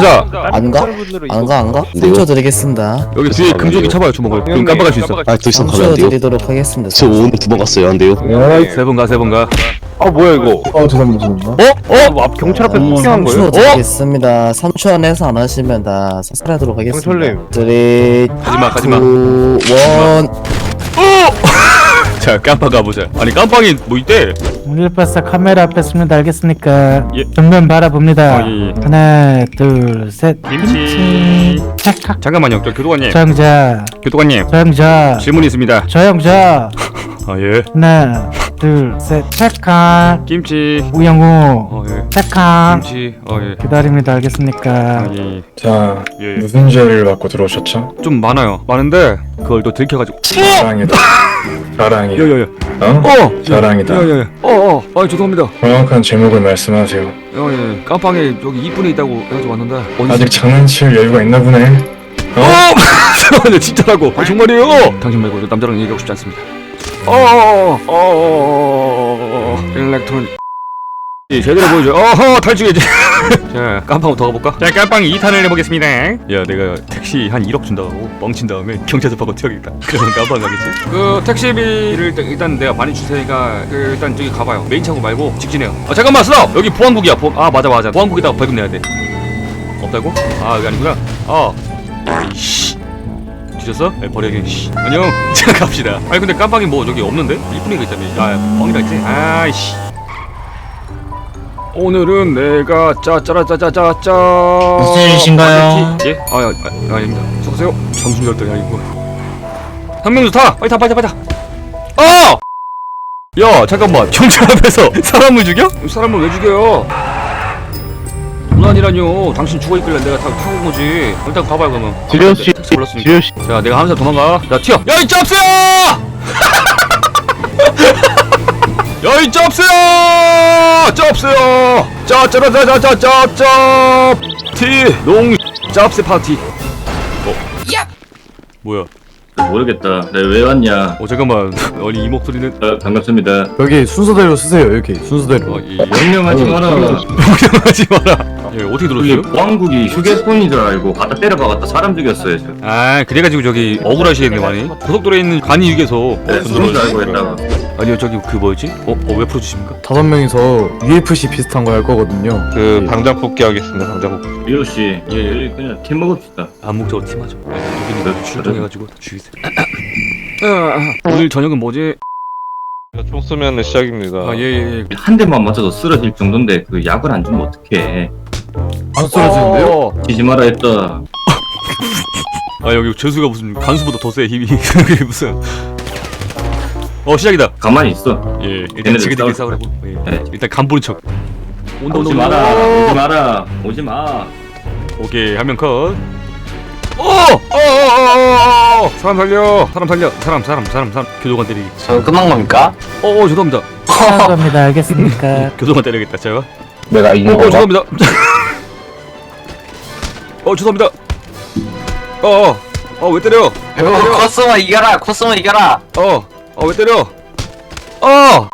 자 안 가? 안 가, 안 가? 상처 드리겠습니다. 여기 뒤에 금쪽이 쳐봐요 주먹을 그럼 깜빡할 수 있어 아, 들선 가면 상처 안 돼요? 드리도록 하겠습니다. 저 오늘 두번 갔어요. 안 돼요? 세 번 가 세 번가 아 뭐야 이거? 어 죄송합니다 죄송합니다 어? 어? 앞 경찰 앞에 음, 폭행한 3초 거예요? 드리겠습니다. 3초 안에서 안 하시면 다 사살하도록 하겠습니다. 경찰님. 3, 가지마 가지마 2, 1 자 깜빡 가보자 아니 깜빡이 뭐 있대 일바사 카메라 앞에 있습니다. 알겠습니까? 예. 정면 바라봅니다. 아, 예, 예. 하나, 둘, 셋. 김치. 잠깐만요 저 교도관님 조영자, 교도관님 조영자, 질문이 있습니다 조영자. 아예 하나, 둘, 셋. 찰칵. 김치 우영우. 어예 찰칵. 김치 어예 기다립니다. 알겠습니까? 아예 자 예. 무슨 죄를 받고 들어오셨죠? 좀 많아요 많은데 그걸 또 들켜가지고 자랑이다 자랑이다 야야야 어? 어! 자랑이다 야야야 어어 아 죄송합니다 정확한 제목을 말씀하세요 야예 깜빵에 여기 이쁜애 있다고 해가지고 왔는데 어디 아직 장난칠 여유가 있나 보네 어! 잠깐만요 진짜라고 아, 정말이에요 당신 말고 남자랑 얘기하고 싶지 않습니다 어어어어 일렉트로닉 예, 제대로 보여줘. 어허 탈주해야지 자 깜빵부터 더 가볼까? 자 깜빵 2탄을 해보겠습니다. 야 내가 택시 한 1억 준다고 뻥친 다음에 경찰서 받고 튀어야겠다. 그러면 깜빵 가겠지? 그 택시비를 일단, 일단 내가 많이 줄 테니까 그 일단 저기 가봐요. 메인 차고 말고 직진해요. 아 잠깐만 스톱! 여기 보안국이야 보... 아 맞아 맞아. 보안국에다가 벌금 내야 돼. 없다고? 아 여기 아니구나. 아 이씨. 뒤졌어? 네, 버려야겠 씨. 안녕. 자 갑시다. 아니 근데 깜빡이 뭐 저기 없는데? 애가 있다며. 아 뻥이다 있지? 아이씨 오늘은 내가 짜짜라짜짜짜짜 무슨 일이신가요? 예? 아, 아, 아 아닙니다 속세요 정신력들이 아니고 한 명도 타! 빨리 타 빨리 타 빨리 타 어! 야 잠깐만 경찰 앞에서 사람을 죽여? 사람을 왜 죽여요? 무난이라뇨 당신 죽어있길래 내가 다 타고 온 거지 일단 가봐요 그러면 지려 씨, 택시 불렀으니까 지려 씨. 자 내가 하면서 도망가 야 튀어 야이 짭새야 야이 짭새야 짭새야 짜짜라짜짜짜짜 티농 짭새 파티 어 뭐야 모르겠다. 내가 왜 왔냐? 어 잠깐만 아니 이 목소리는 어, 반갑습니다. 여기 순서대로 쓰세요 여기 순서대로 어, 이 명령하지 마라. 명령하지 마라 예 어떻게 들었어요? 보안국이 휴게폰인 줄 알고 갖다 때려박았다 사람 죽였어요. 저. 아 그래가지고 저기 억울하시겠네 많이 고속도로에 있는 간이 휴게소 네, 그런 줄 알고 했다가. 아니요 저기 그 뭐였지? 어? 어 왜 풀어주십니까? 다섯 명이서 UFC 비슷한 거 할 거거든요 그 방장 뽑기 하겠습니다. 방장 뽑기. 리오 씨, 예, 그냥 팀 먹읍시다. 암묵적으로 팀하죠 여기는 그래, 출동해가지고 죽이세요 아, 오늘 저녁은 뭐지? 총 쏘면 시작입니다. 아 예예예 한 대만 맞아도 쓰러질 정도인데 그 약을 안 주면 어떡해? 안 쓰러지는데요? 어, 지지 마라 했다. 아 여기 재수가 무슨 간수보다 더 세 힘이 그게 무슨 어 시작이다 가만히 있어. 예 일단 얘네들 싸울 싸우라고 예. 네. 일단 간 보는 척 온다 오지 온다 마라. 오지 마라. 오지 마. 오케이 한 명 컷. 오! 어어어어어! 사람 살려! 사람 살려! 사람 사람 사람 사람 교도관 때리기. 저 끝난 겁니까? 어어 죄송합니다. 한 겁니다. 알겠습니까? 교도관 때려야겠다 제가. 내가 이긴 어, 어 죄송합니다. 어 죄송합니다. 어어 어왜 때려? 코스모 이겨라! 코스모 이겨라! 어 어왜 때려? 어!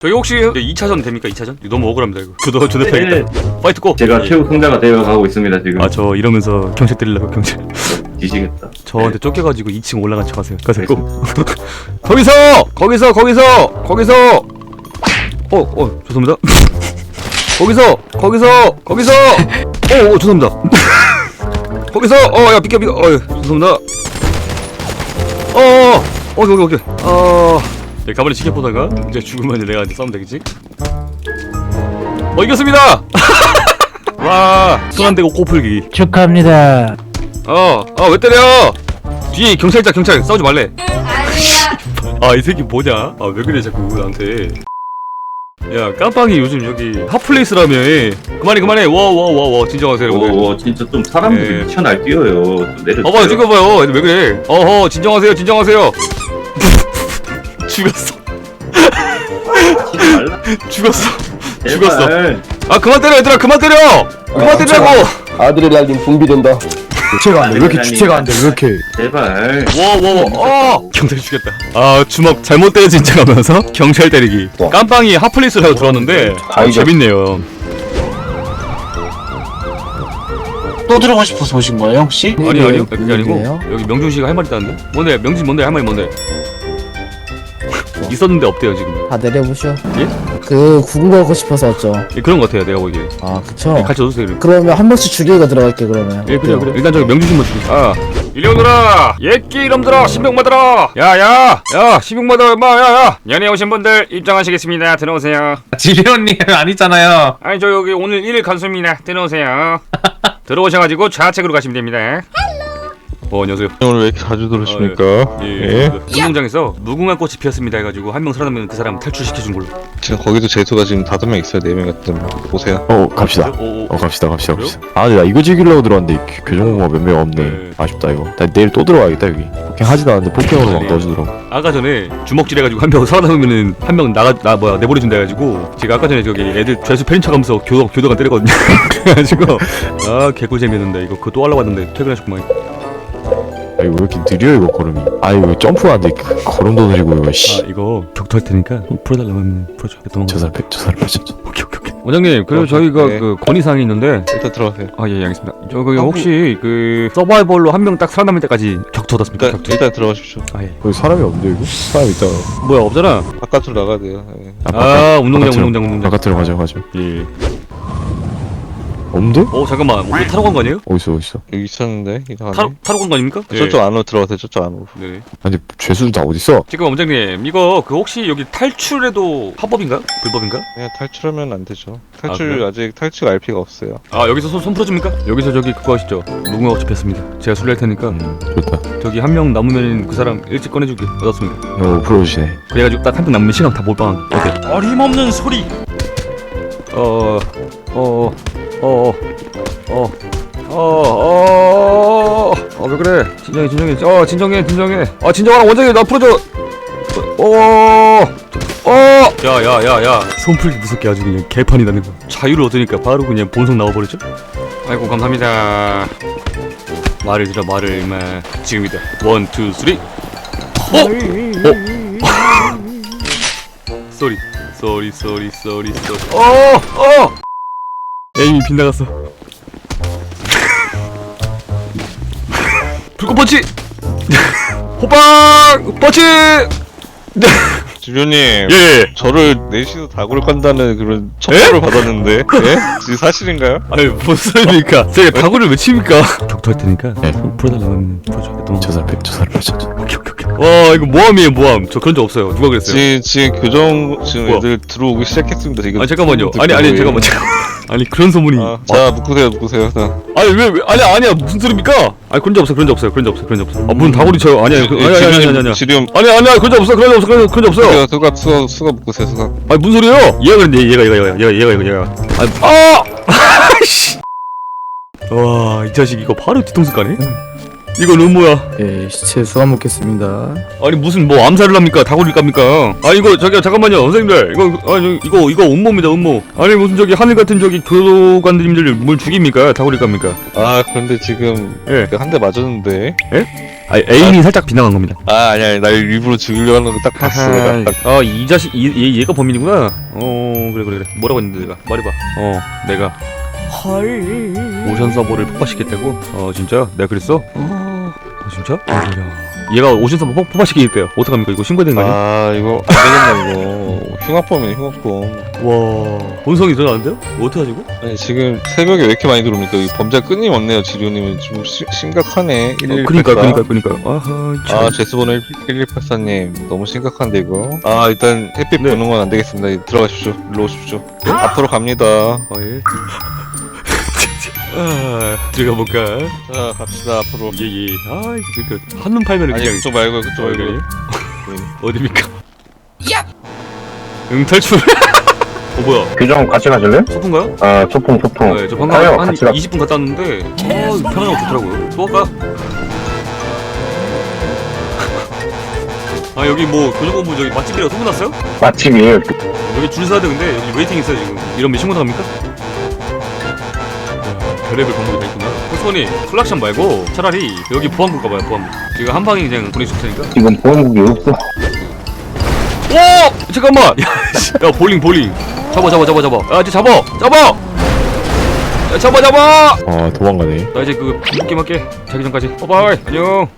저기 혹시 2차전 됩니까 2차전? 너무 억울합니다 이거. 교도 네, 교대패겠다. 파이트 고. 제가 예. 최후 승자가 되어 가고 있습니다 지금. 아 저 이러면서 경찰 때리려고 경찰. 지시겠다. 저한테 쫓겨가지고 2층 올라간 척 하세요. 가세요. 거기서! 거기서! 거기서! 거기서! 어, 어, 죄송합니다. 거기서! 거기서! 거기서! 어, 어, 죄송합니다. 거기서! 어, 야, 비켜, 비켜. 어, 죄송합니다. 어, 어, 오케이, 오케이, 오케이. 어, 네, 가만히 지켜보다가 이제 죽으면 내가 이제 싸우면 되겠지? 어, 이겼습니다! 와, 손 안 대고 코 풀기. 축하합니다. 어, 어, 왜 때려? 뒤에 경찰 있다, 경찰. 싸우지 말래. 아, 이 새끼 뭐냐? 아, 왜 그래, 자꾸 나한테. 야, 깜빵이 요즘 여기 핫플레이스라며. 그만해, 그만해. 와, 와, 와, 와. 진정하세요, 여러분들. 오, 오, 진짜 좀 사람들이 예. 미쳐 날뛰어요. 좀 내려. 봐봐요, 찍어봐요. 애들 왜 그래? 어허, 진정하세요, 진정하세요. 죽였어. 죽였어. 제발. 죽었어. 아, 그만 때려, 얘들아, 그만 때려! 그만 때리라고! 아드레날린 분비된다 주체가 안 돼 왜 이렇게 주체가 안 돼 왜 이렇게 제발. 와, 와, 와, 어! 경찰 죽였다. 아, 주먹 잘못 때려진 척 하면서 경찰 때리기. 깜빵이 핫플레이스를 하고 들어왔는데, 아. 재밌네요. 또 들어가고 싶어서 오신 거예요 혹시? 아니 네, 아니요 그게 아니고 얘기예요? 여기 명준 씨가 할 말이 있다는데 뭔데 명준 뭔데 할 말이 뭔데 있었는데 없대요 지금. 다 내려보셔. 예? 그 구경하고 싶어서 왔죠. 예, 그런 것 같아요 내가 보기에 아 그쵸. 같이 얻으세요 그럼. 그러면 한 명씩 죽이고 들어갈게 그러면. 예 그래 어때요? 그래 일단 저기 씨만 죽이자 아. 일려오너라 예끼 이놈들아! 신병 받아라! 야야! 야 신병 받아 임마! 야야! 연애 오신 분들 입장하시겠습니다. 들어오세요. 지리언님 아니잖아요. 아니 저 여기 오늘 1일 간수입니다. 들어오세요. 들어오셔가지고 좌측으로 가시면 됩니다 어 안녕하세요 오늘 왜 이렇게 자주 들으십니까? 예, 예. 그 운동장에서 무궁화 꽃이 피었습니다 해가지고 한 명 살아남으면 그 사람 탈출시켜준 걸로 지금 거기도 제수가 지금 다섯 명 있어요. 네명 같은 분. 오세요. 어 갑시다 오, 오. 어 갑시다 갑시다 그래요? 갑시다 아 근데 나 이거 즐기려고 들어왔는데 교- 교정공가 몇 명 없네 네. 아쉽다 이거 나 내일 또 들어가야겠다 여기 폭행 하지도 않았는데 폭행으로 막 네. 넣어주더라고 아까 전에 주먹질 해가지고 한 명 살아남으면은 한 명 나가 나 뭐야 내버려준다 해가지고 제가 아까 전에 저기 애들 죄수 패린 척하면서 교도 교도관 때렸거든요 그래가지고 아 개꿀 재밌는데 이거 그거 또 하려고 했는데 퇴근하셨구만 아 이거 왜 이렇게 느려 이거 걸음이 아 이거 점프하는데 그 걸음도 느리고 이거 아씨 이거 격투할 테니까 풀어달라고 하면 풀어줘 도망가 저 사람 배- 저 사람 뺏었죠 오케이 오케이 오케이 원장님 그리고 어, 저희가 네. 그 건의사항이 있는데 일단 들어가세요. 아 예 알겠습니다 저 그 혹시 그 서바이벌로 한 명 딱 살아남을 때까지 격투 어떻습니까 일단 격투 일단 들어가십시오. 아예 여기 사람이 없는데 이거? 사람 있다 뭐야 없잖아 바깥으로 나가야 돼요. 예. 아 운동장 바깥으로. 운동장 운동장 바깥으로 가자 가자 예. 없는데? 어 잠깐만 뭐 타러 간 거 아니에요? 어딨어 어딨어 여기 있었는데 이상하네. 타러 타러 간 거 아닙니까? 저쪽 안으로 들어가세요. 저쪽 안으로. 네. 아 근데 죄수들 다 어딨어? 지금 원장님 이거 그 혹시 여기 탈출해도 합법인가요? 불법인가? 그냥 탈출하면 안 되죠. 아, 탈출 그래요? 아, 직 탈출 RP가 없어요. 아 여기서 손, 손 풀어줍니까? 여기서 저기 그거 하시죠 무궁화 꽃이 폈습니다 제가 수리할 테니까 음 좋다 저기 한 명 남으면 그 사람 일찍 꺼내주게 얻었습니다 어 풀어주시네 그래가지고 딱 한 명 남으면 시간 다 몰빵 어때? 어림없는 소리 어 어 어어 어어어어왜 그래 진정해 진정해 어 진정해 진정해 아 진정하라 원장님 나 풀어줘 어, 어, 야야야야 손풀기 무섭게 아주 그냥 개판이 나는 거 자유를 얻으니까 바로 그냥 본성 나와버렸죠? 아이고 감사합니다 말을 들어 말을 임마 지금이다 원, 투, 쓰리 어? 어? 쏘리 쏘리 쏘리 쏘리 쏘리 어! 어! 에임이 빗나갔어 불꽃 펀치! 호빵! 펀치! 주교님. 예! 저를 넷이서 다구를 간다는 그런 첩보를 받았는데 예? 지금 사실인가요? 아니 무슨 소리입니까? 제가 다구를 왜 칩니까? 격투할 테니까 네. 풀어달라고 풀어줘 또저 사람 뺏- 저 사람 뺏었죠 오케이 오케이 오케이 와 이거 모함이에요 모함 저 그런 적 없어요 누가 그랬어요? 지금 지금 교정 지금 뭐야? 애들 들어오기 시작했습니다 지금. 아니 잠깐만요 듣고 아니 아니. 잠깐만 잠깐만 아니 그런 소문이. 아, 자 묶으세요 묶으세요. 자. 아니 왜, 왜 아니 아니야. 무슨 소리입니까? 아니 그런 적 없어 그런 적 없어요. 그런 적 없어요. 그런 적 없어 아 무슨 다구리 쳐요. 아니야 그, 아니 아니 아니 아니 아니 지금 아니 아니야 그런 적 없어. 그런 적 없어. 그런 적- 그런 적 없어요. 수가 수가 수가 묶으세요 수가. 아니 무슨 소리예요? 얘가 그랬네 얘가 얘가 얘가 얘가 얘가 얘가 얘가. 아니 아! 씨. 와이 자식 이거 바로 뒤통수 까네 이거 음모야? 예 시체 수감 먹겠습니다. 아니 무슨 뭐 암살을 합니까? 다구리 깝니까? 아 이거 저기 잠깐만요 선생님들. 이거 아니 이거 이거 음모입니다 음모 아니 무슨 저기 하늘 같은 저기 교관님들 뭘 죽입니까? 다구리 깝니까? 아 그런데 지금 예. 한 대 맞았는데. 아니 에임이 살짝 빗나간 겁니다. 아 아니 아니 날 일부러 죽이려고 하는 거 딱 봤어. 내가. 딱. 아 이. 자식 이, 얘, 얘가 범인이구나. 어 그래 그래 그래. 뭐라고 했는데 내가? 말해봐. 어 내가. 오션 서버를 폭파시켰다고? 어 진짜? 내가 그랬어? 어 진짜? 야 얘가 오션 서버 폭, 폭파시키겠대요 어떡합니까 이거 신고된 거 아니야? 아 이거 안 되겠나 이거 흉악범이네 흉악범. 와 본성이 일어나는데요? 어떡하지고? 아니 지금 새벽에 왜 이렇게 많이 들어옵니까? 이 범죄 끊임없네요 지료님은 좀 시, 심각하네. 어, 1184. 그니까 그니까 그니까 아하 참. 아 제스번호 1184님 너무 심각한데 이거 아 일단 햇빛 네. 보는 건 안 되겠습니다 들어가십시오 일로 오십시오 앞으로 갑니다 아 예. 아, 들어가 볼까? 자 갑시다 앞으로 예예. 아 이거 그 한눈 팔면 아니 그냥 그쪽 말고 그쪽 어, 말고 그래요? 어디입니까? 응 탈출. 어 뭐야? 교정 같이 가실래요? 소풍가요? 아 소풍 소풍 네, 저 방금 가요 한 같이 가 20분 갔다 왔는데 어 편하고 좋더라고요. 또 갈까? 아 여기 뭐 교정본부 저기 맛집이라고 소문났어요? 맛집이에요 여기 줄 서야 되는데 여기 웨이팅 있어요 지금. 이러면 신고 나갑니까? 별의별 방법이 다 있구나. 호수원이 클락션 말고 차라리 여기 보안국 가봐요 보안국. 지금 한 방에 그냥 보내줄 테니까. 지금 보험국이 없어 오! 잠깐만! 야, 씨. 야 볼링 볼링 잡아 잡아 잡아 잡아 야 이제 잡아 잡아 야, 잡아 잡아 아 도망가네 나 이제 그 먹게 먹게 자기 전까지 빠바이 안녕